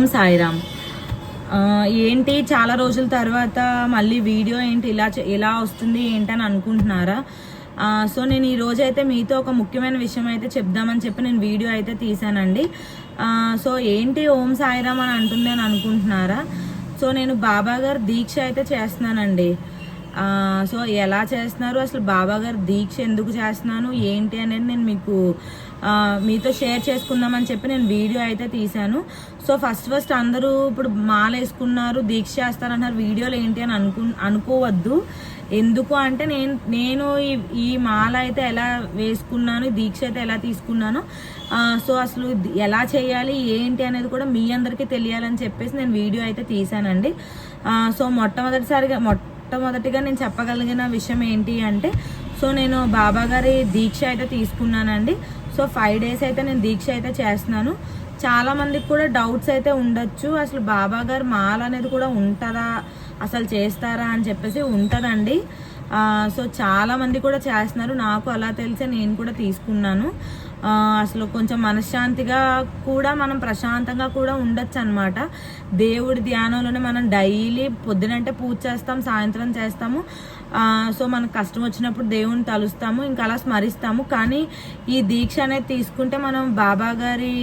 ఓం సాయిరామ్. ఏంటి చాలా రోజుల తర్వాత మళ్ళీ వీడియో ఏంటి ఇలా చే- ఇలా వస్తుంది ఏంటని అనుకుంటున్నారా? సో నేను ఈ రోజు అయితే మీతో ఒక ముఖ్యమైన విషయం అయితే చెప్దామని చెప్పి నేను వీడియో అయితే తీసానండి సో ఏంటి ఓం సాయిరామ్ అని అంటుంది అని అనుకుంటున్నారా? సో నేను బాబా గారు దీక్ష అయితే చేస్తున్నానండి. సో ఎలా చేస్తున్నారు? అసలు బాబా గారు దీక్ష ఎందుకు చేస్తున్నాను? ఏంటి అనేది నేను మీకు మీతో షేర్ చేసుకుందామని చెప్పి నేను వీడియో అయితే తీశాను. సో ఫస్ట్ ఫస్ట్ అందరూ ఇప్పుడు మాల వేసుకున్నారు దీక్ష చేస్తారన్నారు వీడియోలు ఏంటి అని అనుకు అనుకోవద్దు. ఎందుకు అంటే నేను నేను ఈ ఈ మాల అయితే ఎలా వేసుకున్నాను దీక్ష అయితే ఎలా తీసుకున్నాను సో అసలు ఎలా చేయాలి ఏంటి అనేది కూడా మీ అందరికీ తెలియాలని చెప్పేసి నేను వీడియో అయితే తీశానండి. సో మొట్టమొదటిసారిగా మొట్టమొదటిగా నేను చెప్పగలిగిన విషయం ఏంటి అంటే సో నేను బాబా గారి దీక్ష అయితే తీసుకున్నానండి. సో ఫైవ్ డేస్ అయితే నేను దీక్ష అయితే చేస్తున్నాను. చాలా మందికి కూడా డౌట్స్ అయితే ఉండొచ్చు. అసలు బాబా గారు మాల అనేది కూడా ఉంటుందా? అసలు చేస్తారా అని చెప్పేసి ఉంటుందండి. సో చాలామంది కూడా చేస్తున్నారు. నాకు అలా తెలిసే నేను కూడా తీసుకున్నాను. అసలు కొంచెం మనశ్శాంతిగా కూడా మనం ప్రశాంతంగా కూడా ఉండొచ్చు అనమాట దేవుడి ధ్యానంలోనే మనం డైలీ పొద్దునంటే పూజ చేస్తాం సాయంత్రం చేస్తాము. సో మనకు కష్టం వచ్చినప్పుడు దేవుని తలుస్తాము ఇంకా అలా స్మరిస్తాము. కానీ ఈ దీక్ష అనేది తీసుకుంటే మనం బాబా గారి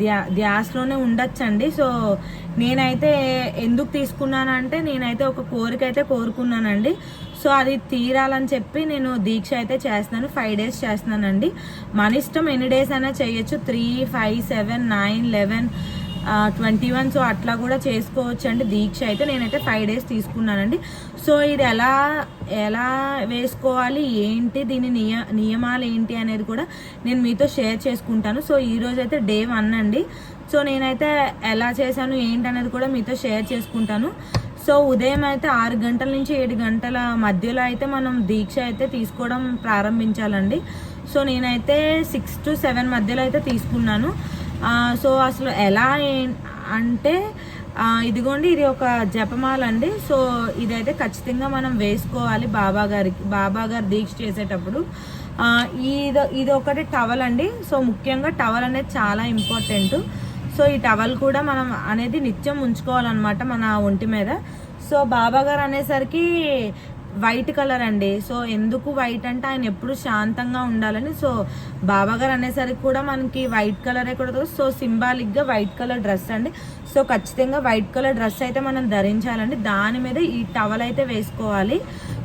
ధ్యా ధ్యాసలోనే ఉండొచ్చండి. సో నేనైతే ఎందుకు తీసుకున్నానంటే నేనైతే ఒక కోరిక అయితే కోరుకున్నానండి. సో అది తీరాలని చెప్పి నేను దీక్ష అయితే చేస్తున్నాను ఫైవ్ డేస్ చేస్తున్నానండి. మన ఇష్టం ఎన్ని డేస్ అయినా చేయొచ్చు. Three five seven nine eleven twenty one so అట్లా కూడా చేసుకోవచ్చు. అండి దీక్ష అయితే నేనైతే ఫైవ్ డేస్ తీసుకున్నానండి. సో ఇది ఎలా ఎలా వేసుకోవాలి ఏంటి దీని నియ నియమాలు ఏంటి అనేది కూడా నేను మీతో షేర్ చేసుకుంటాను. సో ఈరోజు అయితే డే వన్ అండి. సో నేనైతే ఎలా చేశాను ఏంటి అనేది కూడా మీతో షేర్ చేసుకుంటాను. సో ఉదయం అయితే ఆరు గంటల నుంచి ఏడు గంటల మధ్యలో అయితే మనం దీక్ష అయితే తీసుకోవడం ప్రారంభించాలండి. సో నేనైతే సిక్స్ టు సెవెన్ మధ్యలో అయితే తీసుకున్నాను. సో అసలు ఎలా అంటే ఇదిగోండి ఇది ఒక జపమాల అండి సో ఇదైతే ఖచ్చితంగా మనం వేసుకోవాలి బాబా గారికి బాబా గారు దీక్ష చేసేటప్పుడు. ఇది ఇది ఒకటి టవల్ అండి సో ముఖ్యంగా టవల్ అనేది చాలా ఇంపార్టెంట్. సో ఈ టవల్ కూడా మనం అనేది నిత్యం ఉంచుకోవాలన్నమాట మన ఒంటి మీద. సో బాబా గారు అనేసరికి వైట్ కలర్ అండి. సో ఎందుకు వైట్ అంటే ఆయన ఎప్పుడు శాంతంగా ఉండాలని. సో బాబాగారు అనేసరికి కూడా మనకి వైట్ కలరే కూడా సో సింబాలిక్గా వైట్ కలర్ డ్రెస్ అండి. సో ఖచ్చితంగా వైట్ కలర్ డ్రెస్ అయితే మనం ధరించాలండి. దాని మీద ఈ టవల్ అయితే వేసుకోవాలి.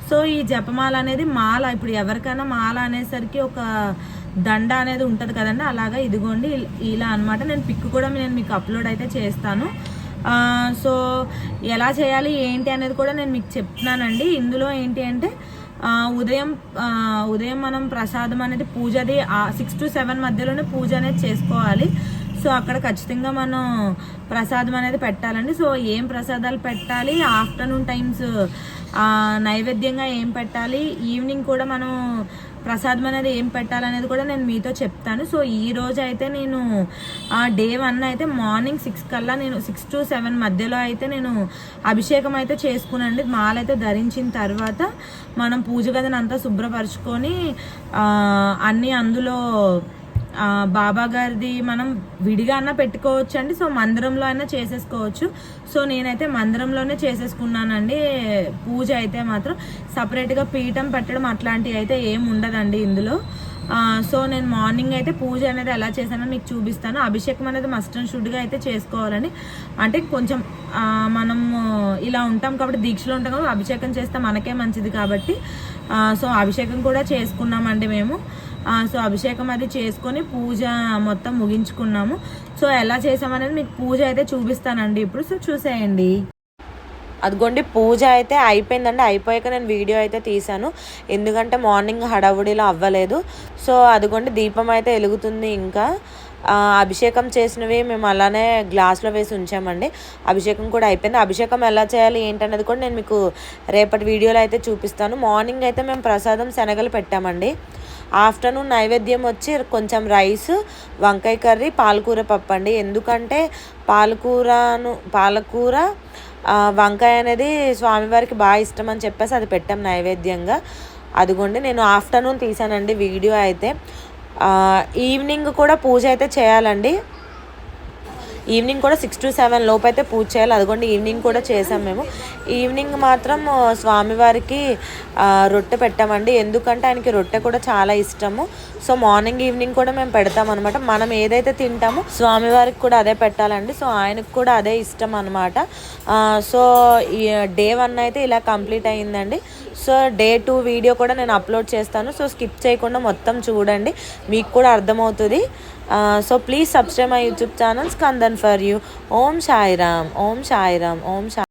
సో ఈ జపమాల అనేది మాల ఇప్పుడు ఎవరికైనా మాల అనేసరికి ఒక దండ అనేది ఉంటుంది కదండి. అలాగా ఇదిగోండి ఇలా అన్నమాట. నేను పిక్ కూడా నేను మీకు అప్లోడ్ అయితే చేస్తాను. సో ఎలా చేయాలి ఏంటి అనేది కూడా నేను మీకు చెప్తున్నానండి. ఇందులో ఏంటి అంటే ఉదయం ఉదయం మనం ప్రసాదం అనేది పూజది సిక్స్ టు సెవెన్ మధ్యలోనే పూజ అనేది చేసుకోవాలి. సో అక్కడ ఖచ్చితంగా మనం ప్రసాదం అనేది పెట్టాలండి. సో ఏం ప్రసాదాలు పెట్టాలి ఆఫ్టర్నూన్ టైమ్స్ నైవేద్యంగా ఏం పెట్టాలి? ఈవినింగ్ కూడా మనం ప్రసాదం అనేది ఏం పెట్టాలనేది కూడా నేను మీతో చెప్తాను. సో ఈ రోజు అయితే నేను డే వన్ అయితే మార్నింగ్ సిక్స్ కల్లా నేను సిక్స్ టు సెవెన్ మధ్యలో అయితే నేను అభిషేకం అయితే చేసుకునండి మాల అయితే ధరించిన తర్వాత మనం పూజ గదిని అంతా శుభ్రపరచుకొని అన్నీ అందులో బాబా గారిది మనం విడిగా అన్నా పెట్టుకోవచ్చు అండి సో మందిరంలో అయినా చేసేసుకోవచ్చు. సో నేనైతే మందిరంలోనే చేసేసుకున్నానండి. పూజ అయితే మాత్రం సపరేట్గా పీఠం పెట్టడం అట్లాంటివి అయితే ఏం ఉండదండి ఇందులో. సో నేను మార్నింగ్ అయితే పూజ అనేది ఎలా చేశానో మీకు చూపిస్తాను. అభిషేకం అనేది మస్ట్ అండ్ షుడ్గా అయితే చేసుకోవాలండి. అంటే కొంచెం మనం ఇలా ఉంటాం కాబట్టి దీక్షలో ఉంటాం కాబట్టి అభిషేకం చేస్తే మనకే మంచిది కాబట్టి సో అభిషేకం కూడా చేసుకున్నామండి మేము. సో అభిషేకం అది చేసుకొని పూజ మొత్తం ముగించుకున్నాము. సో ఎలా చేసామనేది మీకు పూజ అయితే చూపిస్తానండి ఇప్పుడు. సో చూసేయండి. అదిగోండి పూజ అయితే అయిపోయిందండి. అయిపోయాక నేను వీడియో అయితే తీశాను. ఎందుకంటే మార్నింగ్ హడావుడిలో అవ్వలేదు. సో అదిగోండి దీపం అయితే వెలుగుతుంది ఇంకా. అభిషేకం చేసినవి మేము అలానే గ్లాస్లో వేసి ఉంచామండి. అభిషేకం కూడా అయిపోయింది. అభిషేకం ఎలా చేయాలి ఏంటనేది కూడా నేను మీకు రేపటి వీడియోలో అయితే చూపిస్తాను. మార్నింగ్ అయితే మేము ప్రసాదం శనగలు పెట్టామండి. ఆఫ్టర్నూన్ నైవేద్యం వచ్చి కొంచెం రైస్ వంకాయ కర్రీ పాలకూర పప్పు అండి. ఎందుకంటే పాలకూరను పాలకూర వంకాయ అనేది స్వామివారికి బాగా ఇష్టం అని చెప్పేసి అది పెట్టాం నైవేద్యంగా. అదిగోండి నేను ఆఫ్టర్నూన్ తీసానండి వీడియో అయితే. ఈవినింగ్ కూడా పూజ అయితే చేయాలండి. ఈవినింగ్ కూడా సిక్స్ టు సెవెన్ లోపు అయితే పూజ చేయాలి. అదిగోండి ఈవినింగ్ కూడా చేసాం మేము. ఈవినింగ్ మాత్రం స్వామివారికి రొట్టె పెట్టామండి. ఎందుకంటే ఆయనకి రొట్టె కూడా చాలా ఇష్టము. సో మార్నింగ్ ఈవినింగ్ కూడా మేము పెడతాం అనమాట మనం ఏదైతే తింటామో స్వామివారికి కూడా అదే పెట్టాలండి. సో ఆయనకు కూడా అదే ఇష్టం అనమాట సో ఈ డే వన్ అయితే ఇలా కంప్లీట్ అయ్యిందండి సో డే టూ వీడియో కూడా నేను అప్లోడ్ చేస్తాను. సో స్కిప్ చేయకుండా మొత్తం చూడండి. మీకు కూడా అర్థమవుతుంది. So please subscribe my YouTube channel Skandan for you. Om Sairam. Om Sairam. Om Sai